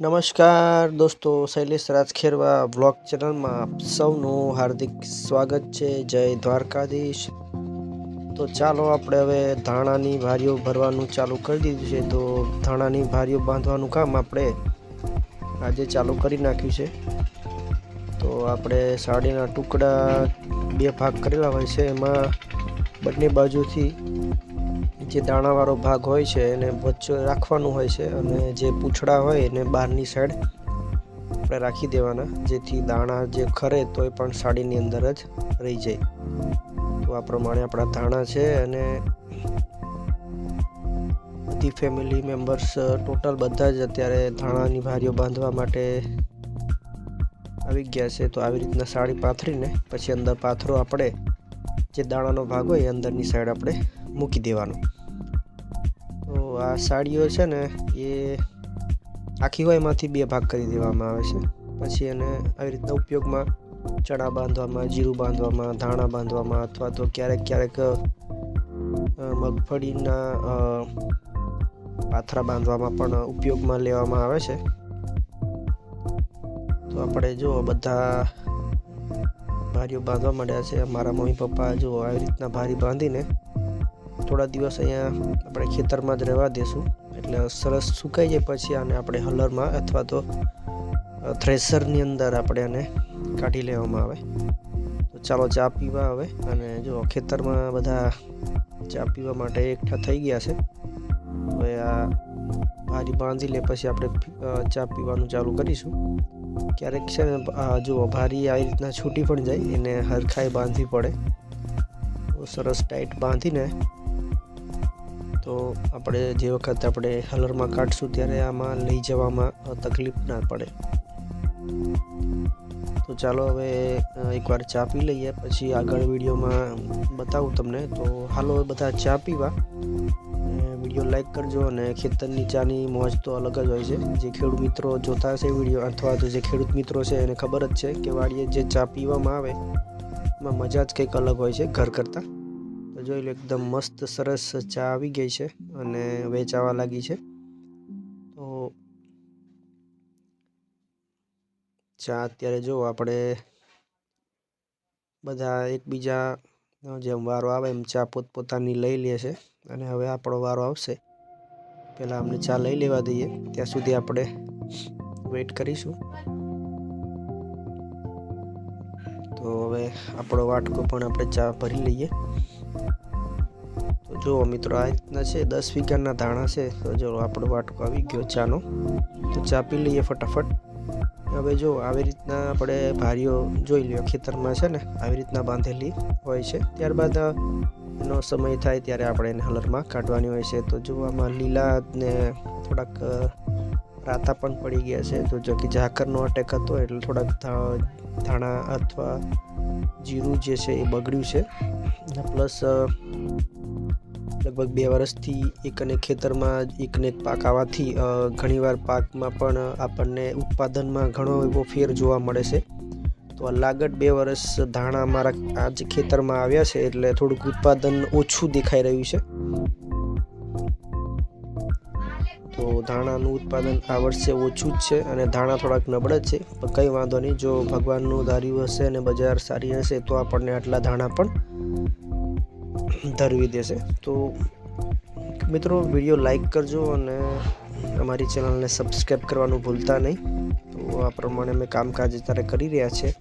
નમસ્કાર દોસ્તો, શૈલેષ રાજખેરવા બ્લોગ ચેનલમાં સૌનું હાર્દિક સ્વાગત છે. જય દ્વારકાધીશ. તો ચાલો આપણે હવે ધાણાની ભારીઓ ભરવાનું ચાલુ કરી દીધું છે. તો ધાણાની ભારીઓ બાંધવાનું કામ આપણે આજે ચાલુ કરી નાખ્યું છે. તો આપણે સાડીના ટુકડા બે ભાગ કરેલા હોય છે. એમાં બંને બાજુથી જે દાણાવાળો ભાગ હોય છે એને વચ્ચે રાખવાનું હોય છે અને જે પૂંછડા હોય એને બહારની સાઈડ આપણે રાખી દેવાના, જેથી દાણા જે ખરે તો એ પણ સાડીની અંદર જ રહી જાય. તો આ પ્રમાણે આપણા દાણા છે અને બધી ફેમિલી મેમ્બર્સ ટોટલ બધા જ અત્યારે ધાણાની ભારીઓ બાંધવા માટે આવી ગયા છે. તો આવી રીતના સાડી પાથરીને પછી અંદર પાથરો આપણે જે દાણાનો ભાગ હોય એ અંદરની સાઈડ આપણે મૂકી દેવાનો. તો આ સાડીઓ છે ને, એ આખી હોય બે ભાગ કરી દેવામાં આવે છે. પછી એને આવી રીતના ઉપયોગમાં ચણા બાંધવામાં, જીરું બાંધવામાં, ધાણા બાંધવામાં અથવા તો ક્યારેક ક્યારેક મગફળીના પાથરા બાંધવામાં પણ ઉપયોગમાં લેવામાં આવે છે. તો આપણે જો બધા ભારીઓ બાંધવા માંડ્યા છે. મારા મમ્મી પપ્પા જો આવી રીતના ભારી બાંધીને થોડા દિવસ અહીંયા આપણે ખેતરમાં જ રહેવા દેશું. એટલે સરસ સુકાઈ જાય પછી આને આપણે હલરમાં અથવા તો થ્રેસરની અંદર આપણે આને કાઢી લેવામાં આવે. તો ચાલો ચા પીવા આવે અને જો ખેતરમાં બધા ચા પીવા માટે એકઠા થઈ ગયા છે હવે આ ભારી બાંધી લે પછી આપણે ચા પીવાનું ચાલુ કરીશું. ક્યારેક છે ને જુઓ ભારી આવી રીતના છૂટી પણ જાય, એને હરખાઈ બાંધવી પડે. સરસ ટાઈટ બાંધીને તો આપણે જે વખત આપણે હલરમાં કાઢશું ત્યારે આમાં લઈ જવામાં તકલીફ ના પડે. તો ચાલો હવે એકવાર ચા પી લઈએ, પછી આગળ વિડીયોમાં બતાવું તમને. તો હાલો બધા ચા પીવા. વીડિયો લાઇક કરજો અને ખેતરની ચાની મોજ તો અલગ જ હોય છે. જે ખેડૂત મિત્રો જોતા હશે વીડિયો અથવા તો જે ખેડૂત મિત્રો છે એને ખબર જ છે કે વાડીએ જે ચા પીવામાં આવે, એમાં મજા જ કંઈક અલગ હોય છે ઘર કરતાં. જોઈ લો, એકદમ મસ્ત, સરસ ચા આવી ગઈ છે અને વેચાવા લાગી છે. તો ચા અત્યારે જો આપણે બધા એકબીજા જેમ વારો આવે એમ ચા પોતપોતાની લઈ લે છે અને હવે આપણો વારો આવશે. પહેલાં અમને ચા લઈ લેવા દઈએ, ત્યાં સુધી આપણે વેઇટ કરીશું. તો હવે આપણો વાટકો પણ આપણે ચા ભરી લઈએ. જુઓ મિત્રો આ રીતના છે દસ વીઘાના ધાણા છે, તો જો આપણો વાટકો આવી ગયો ચાનો, તો ચા પી લઈએ ફટાફટ. હવે જો આવી રીતના આપણે ભારીઓ જોઈ લ્યો, ખેતરમાં છે ને, આવી રીતના બાંધેલી હોય છે. ત્યારબાદ નો સમય થાય ત્યારે આપણે એને હલરમાં કાઢવાની હોય છે. તો જો આમાં લીલા ને થોડાક રાતા પણ પડી ગયા છે. તો જો કે ઝાકરનો અટેક હતો એટલે થોડાક ધાણા અથવા જીરું જે છે એ બગડ્યું છે. પ્લસ લગભગ બે વર્ષથી એક અને ખેતરમાં એક ને એક પાક આવવાથી ઘણીવાર પાકમાં પણ આપણને ઉત્પાદનમાં ઘણો એવો ફેર જોવા મળે છે. તો આ લાગત બે વર્ષ ધાણા અમારા આ જ ખેતરમાં આવ્યા છે એટલે થોડુંક ઉત્પાદન ઓછું દેખાઈ રહ્યું છે. તો ધાણાનું ઉત્પાદન આ વર્ષે ઓછું જ છે અને ધાણા થોડાક નબળા જ છે. પણ કંઈ વાંધો નહીં, જો ભગવાનનું ધાર્યું હશે અને બજાર સારી હશે તો આપણને આટલા ધાણા પણ ધરવી દેશે. તો મિત્રો વીડિયો લાઈક કરજો અને અમારી ચેનલને સબસ્ક્રાઈબ કરવાનું ભૂલતા નહીં. તો આ પ્રમાણે અમે કામકાજ અત્યારે કરી રહ્યા છે